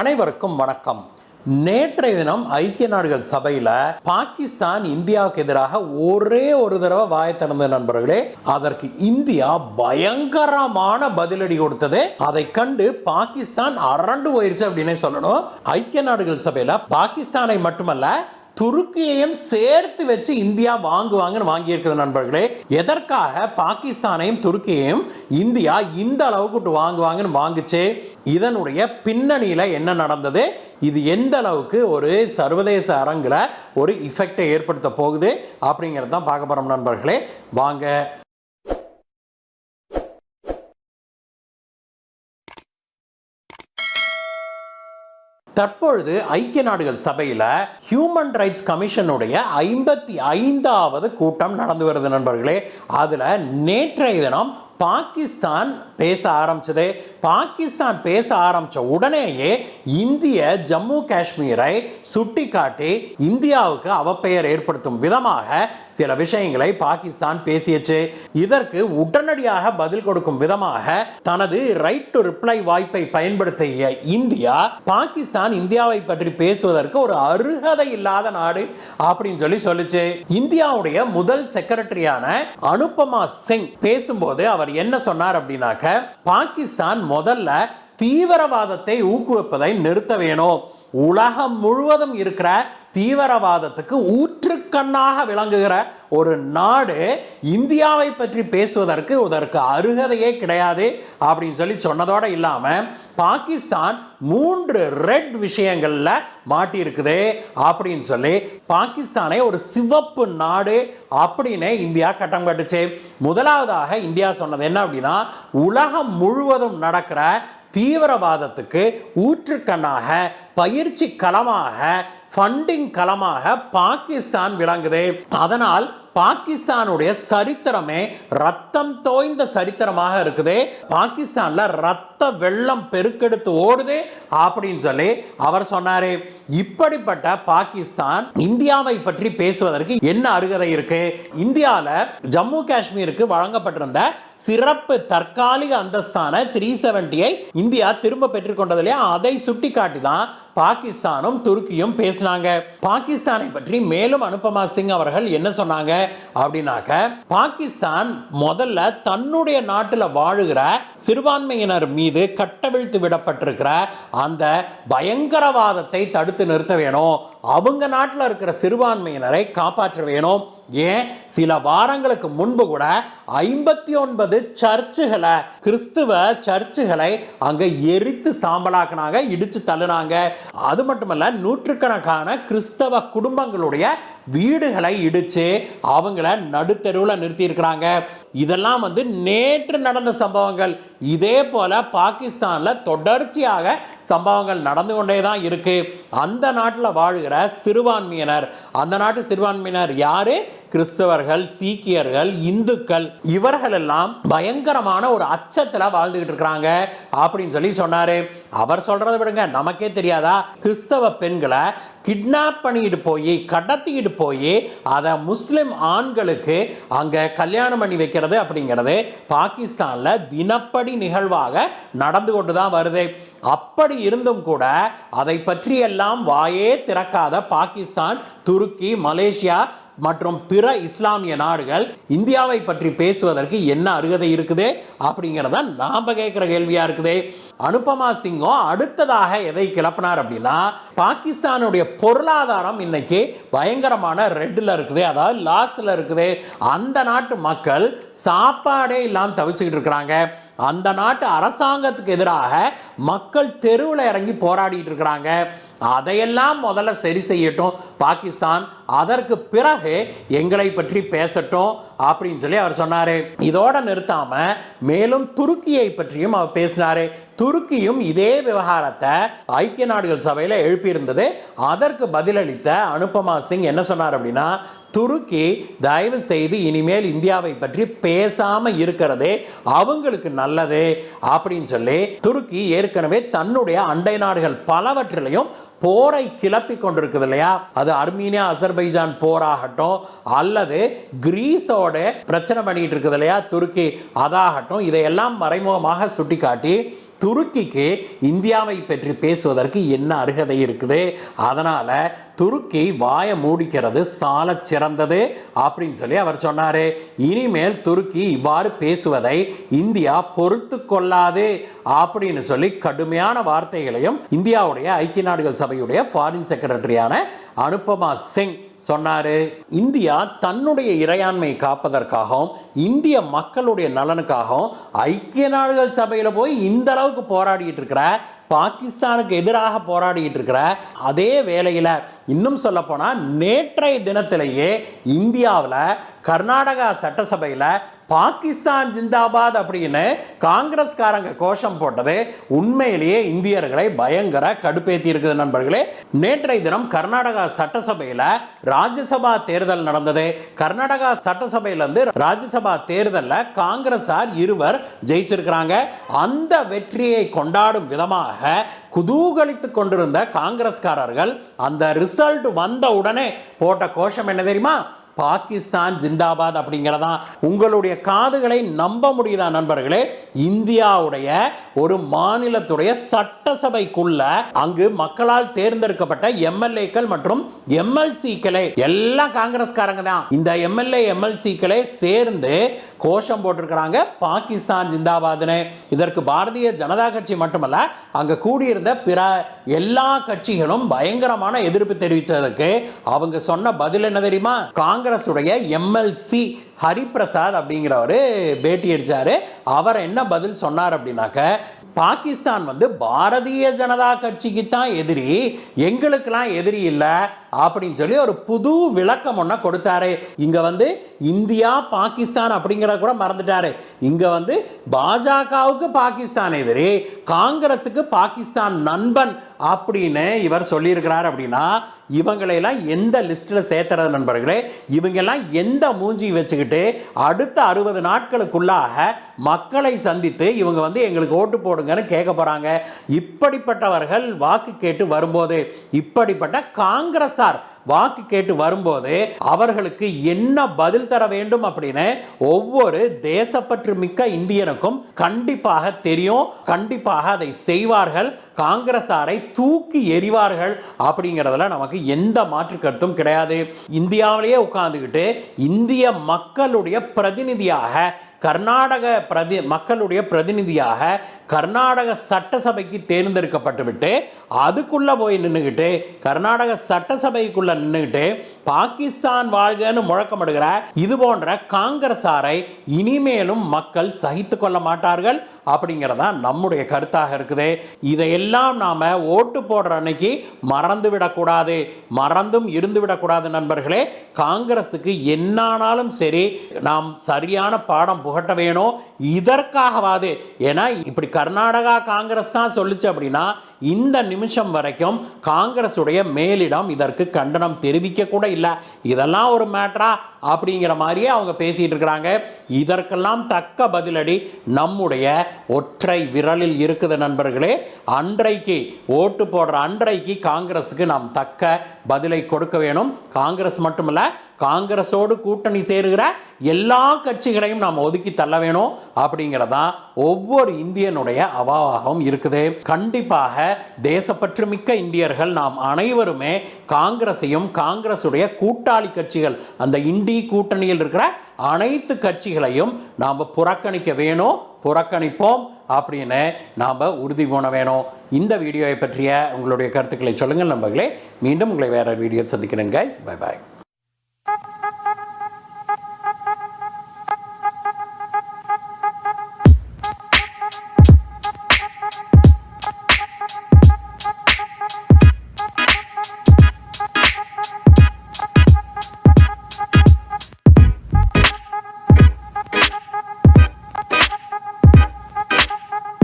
அனைவருக்கும் வணக்கம். நேற்றைய தினம் ஐக்கிய நாடுகள் சபையில் பாகிஸ்தான் இந்தியாவுக்கு எதிராக ஒரே ஒரு தடவை வாய திறந்த நண்பர்களே. அதற்கு இந்தியா பயங்கரமான பதிலடி கொடுத்தது. அதை கண்டு பாகிஸ்தான் அரண்டு போயிருச்சு அப்படின்னே சொல்லணும். ஐக்கிய நாடுகள் சபையில் பாகிஸ்தானை மட்டுமல்ல துருக்கியையும் சேர்த்து வச்சு இந்தியா வாங்குவாங்கன்னு வாங்கியிருக்கிறது நண்பர்களே எதற்காக பாகிஸ்தானையும் துருக்கியையும் இந்தியா இந்த அளவுக்கு வாங்குவாங்கன்னு வாங்குச்சு? இதனுடைய பின்னணியில் என்ன நடந்தது? இது எந்த அளவுக்கு ஒரு சர்வதேச அரங்கில் ஒரு இஃபெக்டை ஏற்படுத்த போகுது? அப்படிங்கிறது தான் பார்க்க போகிறோம் நண்பர்களே. வாங்க. தற்பொழுது ஐக்கிய நாடுகள் சபையில் ஹியூமன் ரைட்ஸ் கமிஷனுடைய ஐம்பத்தி ஐந்தாவது கூட்டம் நடந்து வருது நண்பர்களே. அதில் நேற்றைய தினம் பாகிஸ்தான் பேச ஆரம்பிச்சது. பாகிஸ்தான் பேச ஆரம்பிச்ச உடனேயே இந்திய ஜம்மு காஷ்மீரை சுட்டி காட்டி இந்தியாவுக்கு அவப்பெயர் ஏற்படுத்தும் விதமாக சில விஷயங்களை பாகிஸ்தான் பேசியச்சு. இதற்கு உடனடியாக பதில் கொடுக்கும் விதமாக தனது ரைட் டு ரிப்ளை வாய்ப்பை பயன்படுத்திய இந்தியா பாகிஸ்தான் இந்தியாவை பற்றி பேசுவதற்கு ஒரு அருகதை இல்லாத நாடு அப்படின்னு சொல்லி சொல்லுச்சு. இந்தியாவுடைய முதல் செக்ரட்டரியான அனுபமா சிங் பேசும்போது அவர் என்ன சொன்னார் அப்படின்னாக்க பாகிஸ்தான் முதல்ல தீவிரவாதத்தை ஊக்குவிப்பதை நிறுத்த வேணும். உலகம் முழுவதும் இருக்கிற தீவிரவாதத்துக்கு ஊற்றுக்கண்ணாக விளங்குகிற ஒரு நாடு இந்தியாவை பற்றி பேசுவதற்கு இதற்கு அருகதையே கிடையாது அப்படின்னு சொல்லி சொன்னதோடு இல்லாமல் பாகிஸ்தான் மூன்று ரெட் விஷயங்களில் மாட்டியிருக்குது அப்படின்னு சொல்லி பாகிஸ்தானை ஒரு சிவப்பு நாடு அப்படின்னு இந்தியா கட்டம் கட்டுச்சு. முதலாவதாக இந்தியா சொன்னது என்ன அப்படின்னா உலகம் முழுவதும் நடக்கிற தீவிரவாதத்துக்கு ஊற்றுக்கண்ணாக பயிற்சி களமாக ஃபண்டிங் களமாக பாகிஸ்தான் விளங்குது. அதனால் பாகிஸ்தானுடைய சரித்திரமே ரத்தம் தோய்ந்த சரித்திரமாக இருக்குது. பாகிஸ்தான்ல ரத்த வெள்ளம் பெருக்கெடுத்து ஓடுது அப்படின்னு சொல்லி அவர் சொன்னாரு. இப்படிப்பட்ட பாகிஸ்தான் இந்தியாவை பற்றி பேசுவதற்கு என்ன அருகதை இருக்கு? இந்தியாவில் ஜம்மு காஷ்மீருக்கு வழங்கப்பட்டிருந்த சிறப்பு தற்காலிக அந்தஸ்தான த்ரீ செவன்டியை இந்தியா திரும்ப பெற்றுக்கொண்டது இல்லையா அதை சுட்டி காட்டி தான் பாகிஸ்தானும் துருக்கியும் பேசினாங்க. பாகிஸ்தானை பற்றி மேலும் அனுபமா சிங் அவர்கள் என்ன சொன்னாங்க? அப்படின்னாக்க பாகிஸ்தான் முதல்ல தன்னுடைய நாட்டில் வாழுகிற சிறுபான்மையினர் மீது கட்டவிழ்த்து விடப்பட்டிருக்கிற அந்த பயங்கரவாதத்தை தடுத்து நிறுத்த வேணும். அவங்க நாட்டில் இருக்கிற சிறுபான்மையினரை காப்பாற்ற வேணும். ஏன்? சில வாரங்களுக்கு முன்பு கூட ஐம்பத்தி ஒன்பது சர்ச்சுகளை கிறிஸ்துவ சர்ச்சுகளை அங்கே எரித்து சாம்பலாக்குனாங்க இடிச்சு தள்ளுனாங்க. அது மட்டுமல்ல நூற்றுக்கணக்கான கிறிஸ்தவ குடும்பங்களுடைய வீடுகளை இடித்து அவங்கள நடுத்தெருவில் நிறுத்தியிருக்கிறாங்க. இதெல்லாம் வந்து நேற்று நடந்த சம்பவங்கள். இதே போல் பாகிஸ்தானில் தொடர்ச்சியாக சம்பவங்கள் நடந்து கொண்டே தான் இருக்குது அந்த நாட்டில் வாழ்கிற சிறுபான்மையினர். அந்த நாட்டு சிறுபான்மையினர் யார்? கிறிஸ்தவர்கள் சீக்கியர்கள் இந்துக்கள் இவர்கள் எல்லாம் பயங்கரமான ஒரு அச்சத்தில் வாழ்ந்துகிட்டு இருக்கிறாங்க அப்படின்னு சொல்லி சொன்னாரு. அவர் சொல்றதை விடுங்க நமக்கே தெரியாதா? கிறிஸ்தவ பெண்களை கிட்னாப் பண்ணிட்டு போய் கடத்திக்கிட்டு போய் அதை முஸ்லிம் ஆண்களுக்கு அங்கே கல்யாணம் பண்ணி வைக்கிறது அப்படிங்கிறது பாகிஸ்தானில் தினப்படி நிகழ்வாக நடந்து கொண்டு தான் வருது. அப்படி இருந்தும் கூட அதை பற்றியெல்லாம் வாயே திறக்காத பாகிஸ்தான் துருக்கி மலேசியா மற்றும் பிற இஸ்லாமிய நாடுகள் இந்தியாவை பற்றி பேசுவதற்கு என்ன அருகதை இருக்குது அப்படிங்கிறத நாம் கேட்குற கேள்வியாக இருக்குது. அனுபமா சிங்கும் அடுத்ததாக எதை கிளப்பினார் அப்படின்னா பாகிஸ்தானுடைய பொருளாதாரம் இன்னைக்கு பயங்கரமான ரெட்டில் இருக்குது. அதாவது லாஸில் இருக்குது. அந்த நாட்டு மக்கள் சாப்பாடே இல்லாமல் தவிச்சுக்கிட்டு இருக்கிறாங்க. அந்த நாட்டு அரசாங்கத்துக்கு எதிராக மக்கள் தெருவில் இறங்கி போராடிட்டு இருக்கிறாங்க. அதையெல்லாம் முதல்ல சரி செய்யட்டும். பாகிஸ்தான் அதற்கு பிறகு எங்களை பற்றி பேசட்டும் அப்படின்னு சொல்லி அவர் சொன்னார். இதோட நிறுத்தாம மேலும் துருக்கியை பற்றியும் அவர் பேசினாரு. துருக்கியும் இதே விவகாரத்தை ஐக்கிய நாடுகள் சபையில் எழுப்பியிருந்தது. அதற்கு பதிலளித்த அனுபமா சிங் என்ன சொன்னார் அப்படின்னா துருக்கி தயவு செய்து இனிமேல் இந்தியாவை பற்றி பேசாம இருக்கிறதே அவங்களுக்கு நல்லது அப்படின்னு சொல்லி துருக்கி ஏற்கனவே தன்னுடைய அண்டை நாடுகள் பலவற்றிலையும் போரை கிளப்பி கொண்டிருக்குது இல்லையா? அது அர்மீனியா அசர்பைஜான் போராகட்டும் அல்லது கிரீஸோட பிரச்சனை பண்ணிட்டு இருக்குது இல்லையா துருக்கி. அதாகட்டும் இதையெல்லாம் மறைமுகமாக சுட்டிக்காட்டி துருக்கிக்கு இந்தியாவை பற்றி பேசுவதற்கு என்ன அருகதை இருக்குது? அதனால் துருக்கி வாயை மூடிக்கிறது சால சிறந்தது அப்படின்னு சொல்லி அவர் சொன்னார். இனிமேல் துருக்கி இவ்வாறு பேசுவதை இந்தியா பொறுத்து கொள்ளாது அப்படின்னு சொல்லி கடுமையான வார்த்தைகளையும் இந்தியாவுடைய ஐக்கிய நாடுகள் சபையுடைய ஃபாரின் செக்ரட்டரியான அனுபமா சிங் சொன்னாரு இந்தியா தன்னுடைய இறையாண்மையை காப்பதற்காகவும் இந்திய மக்களுடைய நலனுக்காகவும் ஐக்கிய நாடுகள் சபையில் போய் இந்த அளவுக்கு போராடிட்டு இருக்கிற பாகிஸ்தானுக்கு எதிராக போராடிட்டு இருக்கிற அதே வேளையில் இன்னும் சொல்லப்போனால் நேற்றைய தினத்திலேயே இந்தியாவில் கர்நாடகா சட்டசபையில் பாகிஸ்தான் ஜிந்தாபாத் அப்படின்னு காங்கிரஸ்காரங்க கோஷம் போட்டது. உண்மையிலேயே இந்தியர்களை பயங்கர கடுப்பேற்றி இருக்குது நண்பர்களே. நேற்றைய தினம் கர்நாடகா சட்டசபையில் ராஜ்யசபா தேர்தல் நடந்தது. கர்நாடகா சட்டசபையிலேருந்து ராஜ்யசபா தேர்தலில் காங்கிரஸார் இருவர் ஜெயிச்சிருக்கிறாங்க. அந்த வெற்றியை கொண்டாடும் விதமாக குதூகலித்து கொண்டிருந்த காங்கிரஸ்காரர்கள் அந்த ரிசல்ட் வந்த உடனே போட்ட கோஷம் என்ன தெரியுமா? பாகிஸ்தான் ஜிந்தாபாத் அப்படிங்கிறதான் உங்களுடைய காதுகளை நம்ப முடியுதா நண்பர்களே? இந்தியாவுடைய ஒரு மாநிலத்துடைய சட்டசபைக்குள்ள அங்கு மக்களால் தேர்ந்தெடுக்கப்பட்ட எம்எல்ஏக்கள் மற்றும் எம்எல்சிக்களே எல்லாம் காங்கிரஸ்காரங்க தான். இந்த எம்எல்ஏ எம்எல்சிக்களே சேர்ந்து கோஷம் போட்டிருக்கிறாங்க பாகிஸ்தான் ஜிந்தாபாத்னு. இதற்கு பாரதிய ஜனதா கட்சி மட்டுமல்ல அங்க கூடியிருந்த பிற எல்லா கட்சிகளும் பயங்கரமான எதிர்ப்பு தெரிவித்ததுக்கு அவங்க சொன்ன பதில் என்ன தெரியுமா? காங்கிரஸுடைய எம்எல்சி ஹரிபிரசாத் அப்படிங்கிறவர் பேட்டி அடிச்சாரு. அவர் என்ன பதில் சொன்னார் அப்படின்னாக்க பாகிஸ்தான் வந்து பாரதிய ஜனதா கட்சிக்கு தான் எதிரி எங்களுக்கெல்லாம் எதிரி இல்லை அப்படின்னு சொல்லி ஒரு புது விளக்கம் ஒன்று கொடுத்தாரு. இங்க வந்து இந்தியா பாகிஸ்தான் அப்படிங்கிறத கூட மறந்துட்டாரு. இங்க வந்து பாஜகவுக்கு பாகிஸ்தான் எதிரி காங்கிரஸுக்கு பாகிஸ்தான் நண்பன் அப்படின்னு இவர் சொல்லியிருக்கிறார் அப்படின்னா இவங்களையெல்லாம் எந்த லிஸ்ட்டில் சேர்த்துறது நண்பர்களே? இவங்கெல்லாம் எந்த மூஞ்சி வச்சுக்கிட்டு அடுத்த அறுபது நாட்களுக்குள்ளாக மக்களை சந்தித்து இவங்க வந்து எங்களுக்கு ஓட்டு போடுங்கன்னு கேட்க போகிறாங்க இப்படிப்பட்டவர்கள் வாக்கு கேட்டு வரும்போது இப்படிப்பட்ட காங்கிரஸார் வாக்கு கேட்டு வரும்போது அவர்களுக்கு என்ன பதில் தர வேண்டும் அப்படின்னு ஒவ்வொரு தேசப்பற்று மிக்க இந்தியனுக்கும் கண்டிப்பாக தெரியும் கண்டிப்பாக அதை செய்வார்கள் காங்கிரஸாரை தூக்கி எறிவார்கள் அப்படிங்கிறதுல நமக்கு எந்த மாற்று கருத்தும் கிடையாது. இந்தியாவிலேயே உட்கார்ந்துக்கிட்டு இந்திய மக்களுடைய பிரதிநிதியாக கர்நாடக பிரதி மக்களுடைய பிரதிநிதியாக கர்நாடக சட்டசபைக்கு தேர்ந்தெடுக்கப்பட்டுவிட்டு அதுக்குள்ளே போய் நின்றுக்கிட்டு கர்நாடக சட்டசபைக்குள்ளே நின்றுக்கிட்டு பாகிஸ்தான் வாழ்கன்னு முழக்கமிடுகிற இது போன்ற காங்கிரஸாரை இனிமேலும் மக்கள் சகித்து கொள்ள மாட்டார்கள் அப்படிங்கிறதான் நம்முடைய கருத்தாக இருக்குது. இதையெல்லாம் நாம் ஓட்டு போடுற அன்னைக்கு மறந்து விடக்கூடாது. மறந்தும் இருந்து விடக்கூடாது நண்பர்களே. காங்கிரஸுக்கு என்னானாலும் சரி நாம் சரியான பாடம் புகட்ட வேணும். இதற்காகவாது. ஏன்னா இப்படி கர்நாடகா காங்கிரஸ் தான் சொல்லுச்சு அப்படின்னா இந்த நிமிஷம் வரைக்கும் காங்கிரஸுடைய மேலிடம் இதற்கு கண்டனம் தெரிவிக்க கூட இல்லை. இதெல்லாம் ஒரு மேட்ரா அப்படிங்கிற மாதிரியே அவங்க பேசிகிட்டு இருக்கிறாங்க. இதற்கெல்லாம் தக்க பதிலடி நம்முடைய ஒற்றை விரலில் இருக்குது நண்பர்களே. அன்றைக்கு ஓட்டு போடுற அன்றைக்கு காங்கிரஸுக்கு நாம் தக்க பதிலை கொடுக்க வேணும். காங்கிரஸ் மட்டுமல்ல காங்கிரஸோடு கூட்டணி சேருகிற எல்லா கட்சிகளையும் நாம் ஒதுக்கி தள்ள வேணும் அப்படிங்கிறதான் ஒவ்வொரு இந்தியனுடைய அவாவாகவும் இருக்குது. கண்டிப்பாக தேசப்பற்று மிக்க இந்தியர்கள் நாம் அனைவருமே காங்கிரஸையும் காங்கிரஸுடைய கூட்டாளி கட்சிகள் அந்த இந்திய கூட்டணியில் இருக்கிற அனைத்து கட்சிகளையும் நாம் புறக்கணிக்க வேணும். புறக்கணிப்போம் அப்படின்னு நாம் உறுதி போன வேணும். இந்த வீடியோவை பற்றிய உங்களுடைய கருத்துக்களை சொல்லுங்கள் நண்பர்களே. மீண்டும் உங்களை வேற வீடியோ சந்திக்கிறேன் கைஸ் பை பாய்